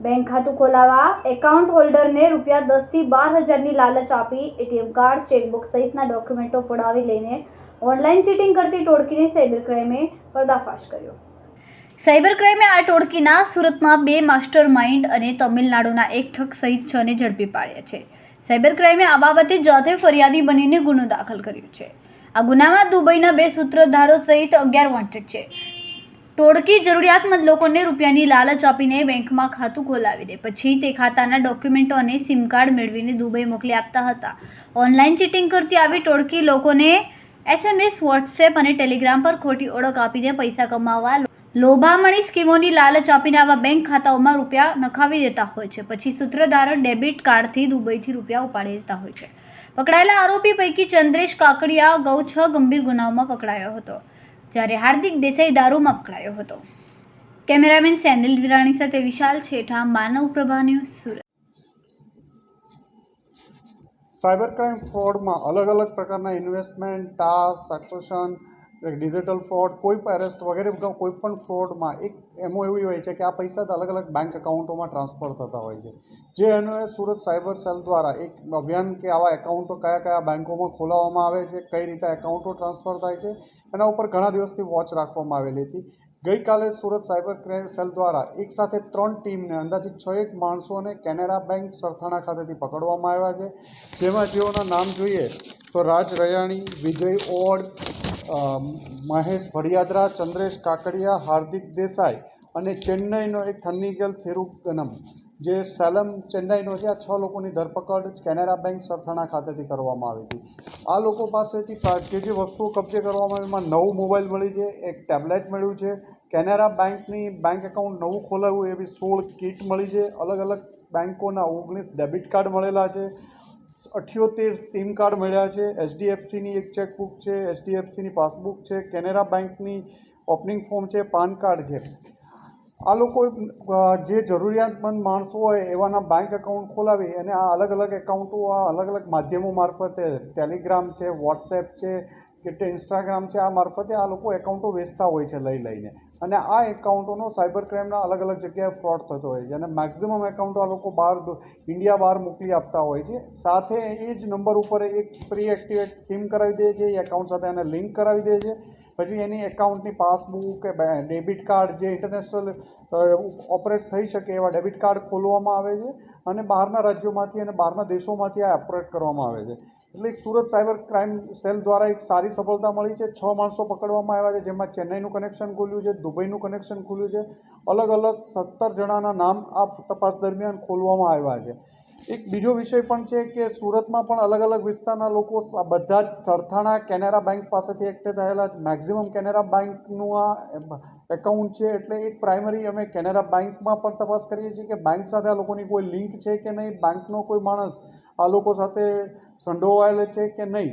Bank ખાતું ખોલાવવા account હોલ્ડરને રૂપિયા દસથી બાર હજારની લાલચ આપી એટીએમ કાર્ડ, ચેકબુક સહિતના ડોક્યુમેન્ટો પડાવી લઈને ઓનલાઈન ચીટિંગ કરતી ટોળકીને સાયબર ક્રાઇમે પર્દાફાશ કર્યો. સાયબર ક્રાઇમે આ ટોળકીના સુરતમાં બે માસ્ટર માઇન્ડ અને તમિલનાડુના એક ઠગ સહિત છને ઝડપી પાડ્યા છે. સાયબર ક્રાઇમે આ બાબતે જાતે ફરિયાદી બનીને ગુનો દાખલ કર્યો છે. આ ગુનામાં દુબઈના બે સૂત્રધારો સહિત અગિયાર વોન્ટેડ છે. ટોળકી જરૂરિયાતમંદ લોકોને રૂપિયાની લાલચ આપીને બેંકમાં ખાતું ખોલાવી દે. પછી તે ખાતાના ડોક્યુમેન્ટો અને સિમ કાર્ડ મેળવીને દુબઈ મોકલી આપતા હતા. ઓનલાઈન ચીટિંગ કરતી આવી ટોળકી લોકોને એસએમએસ વોટ્સએપ અને ટેલિગ્રામ પર ખોટી ઓળખ આપીને પૈસા કમાવવા લોભામણી સ્કીમોની લાલચ આપીને આવા બેંક ખાતાઓમાં રૂપિયા નખાવી દેતા હોય છે. પછી સૂત્રધારો ડેબિટ કાર્ડથી દુબઈથી રૂપિયા ઉપાડી દેતા હોય છે. પકડાયેલા આરોપી પૈકી ચંદ્રેશ કાકડિયા અગાઉ છ ગંભીર ગુનાઓમાં પકડાયો હતો, જ્યારે હાર્દિક દેસાઈ દારૂમાં પકડાયો હતો. કેમેરામેન સેનિલ વિરાણી સાથે Vishal Chhetha, Manav Prabha news Surat. Cyber crime ફ્રોડમાં અલગ અલગ પ્રકારના ઇન્વેસ્ટમેન્ટ, ટાસ્ક સક્સેશન ડિજિટલ ફ્રોડ, કોઈ પણ એરેસ્ટ વગેરે, કોઈ પણ ફ્રોડમાં એક એમો એવી હોય છે કે આ પૈસા તો અલગ અલગ બેંક એકાઉન્ટોમાં ટ્રાન્સફર થતા હોય છે. જે અન્વયે સુરત સાયબર સેલ દ્વારા એક અભિયાન કે આવા એકાઉન્ટો કયા કયા બેંકોમાં ખોલાવવામાં આવે છે, કઈ રીતે એકાઉન્ટો ટ્રાન્સફર થાય છે, એના ઉપર ઘણા દિવસથી વોચ રાખવામાં આવેલી હતી. ગઈકાલે સુરત સાયબર ક્રાઇમ સેલ દ્વારા એક સાથે ત્રણ ટીમને અંદાજિત છ એક માણસોને કેનેરા બેંક સરથાણા ખાતેથી પકડવામાં આવ્યા છે. જેમાં જેઓના નામ જોઈએ તો રાજ રયાણી, વિજય ઓડ મહેશ ભડિયાદરા, ચંદ્રેશ કાકડિયા, હાર્દિક દેસાઈ અને ચેન્નઈનો એક થન્નીગલ થેરુગનમ, જે સેલમ ચેન્નઈનો છે, આ છ લોકોની ધરપકડ કેનેરા બેંક સરથાણા ખાતેથી કરવામાં આવી હતી. આ લોકો પાસેથી જે જે વસ્તુઓ કબજે કરવામાં આવી, એમાં નવું મોબાઈલ મળી છે, એક ટેબ્લેટ મળ્યું છે. કેનેરા બેંકની બેંક એકાઉન્ટ નવું ખોલાવ્યું એવી સોળ કીટ મળી છે. અલગ અલગ બેંકોના ઓગણીસ ડેબિટ કાર્ડ મળેલા છે. અઠ્યોતેર સિમ કાર્ડ મળ્યા છે. એચડીએફસીની એક ચેકબુક છે, એચડીએફસીની પાસબુક છે. કેનેરા બેંકની ઓપનિંગ ફોર્મ છે, પાન કાર્ડ છે. આ લોકો જે જરૂરિયાતમંદ માણસો હોય એવાના બેંક એકાઉન્ટ ખોલાવી અને આ અલગ અલગ એકાઉન્ટો આ અલગ અલગ માધ્યમો મારફતે ટેલિગ્રામ છે વોટ્સએપ છે, કે ઇન્સ્ટાગ્રામ છે, આ મારફતે આ લોકો એકાઉન્ટો વેચતા હોય છે લઈ લઈને. અને આ એકાઉન્ટોનો સાયબર ક્રાઇમના અલગ અલગ જગ્યાએ ફ્રોડ થતો હોય છે. અને મેક્ઝિમમ એકાઉન્ટો આ લોકો બહાર ઇન્ડિયા બહાર મોકલી આપતા હોય છે. સાથે એ જ નંબર ઉપર એક પ્રી એક્ટિવેટ સિમ કરાવી દે છે. એ એકાઉન્ટ સાથે એને લિંક કરાવી દે છે. પછી એની એકાઉન્ટની પાસબુક કે ડેબિટ કાર્ડ જે ઇન્ટરનેશનલ ઓપરેટ થઈ શકે એવા ડેબિટ કાર્ડ ખોલવામાં આવે છે અને બહારના રાજ્યોમાંથી અને બહારના દેશોમાંથી આ ઓપરેટ કરવામાં આવે છે. એટલે એક સુરત સાયબર ક્રાઇમ સેલ દ્વારા એક સારી સફળતા મળી છે. છ માણસો પકડવામાં આવ્યા છે. જેમાં ચેન્નઈનું કનેક્શન ખોલ્યું છે. દુબઈનું કનેક્શન ખુલ્યું છે. અલગ અલગ સત્તર જણાના નામ આ તપાસ દરમિયાન ખોલવામાં આવ્યા છે. એક બીજો વિષય પણ છે કે સુરતમાં પણ અલગ અલગ વિસ્તારના લોકો બધા જ સરથાણા કેનેરા બેંક પાસેથી એકઠે થયેલા મેક્ઝિમમ કેનેરા બેંકનું આ એકાઉન્ટ છે એટલે એક પ્રાઇમરી અમે કેનેરા બેંકમાં પણ તપાસ કરીએ છીએ કે બેંક સાથે આ લોકોની કોઈ લિંક છે કે નહીં? બેંકનો કોઈ માણસ આ લોકો સાથે સંડોવાયેલ છે કે નહીં?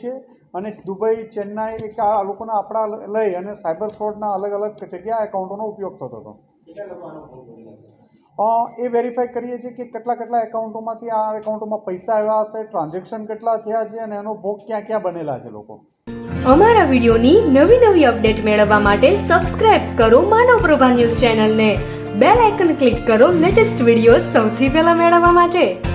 છે અને દુબઈ, ચેન્નાઈ એક આ લોકોના આપણા લઈ અને સાયબર ફ્રોડના અલગ અલગ જગ્યા એકાઉન્ટોનો ઉપયોગ થતો હતો. એ વેરીફાઈ કરીએ છીએ કે કેટલા કેટલા એકાઉન્ટોમાંથી આ એકાઉન્ટોમાં પૈસા આવ્યા હશે ટ્રાન્ઝેક્શન કેટલા થયા છે અને એનો ભોગ ક્યાં ક્યાં બનેલા છે લોકો. અમારા વિડીયોની નવી નવી અપડેટ મેળવવા માટે સબસ્ક્રાઇબ કરો માનવ પ્રભા ન્યૂઝ ચેનલને. બેલ આઇકન ક્લિક કરો લેટેસ્ટ વીડિયો સૌથી પહેલા મેળવવા માટે.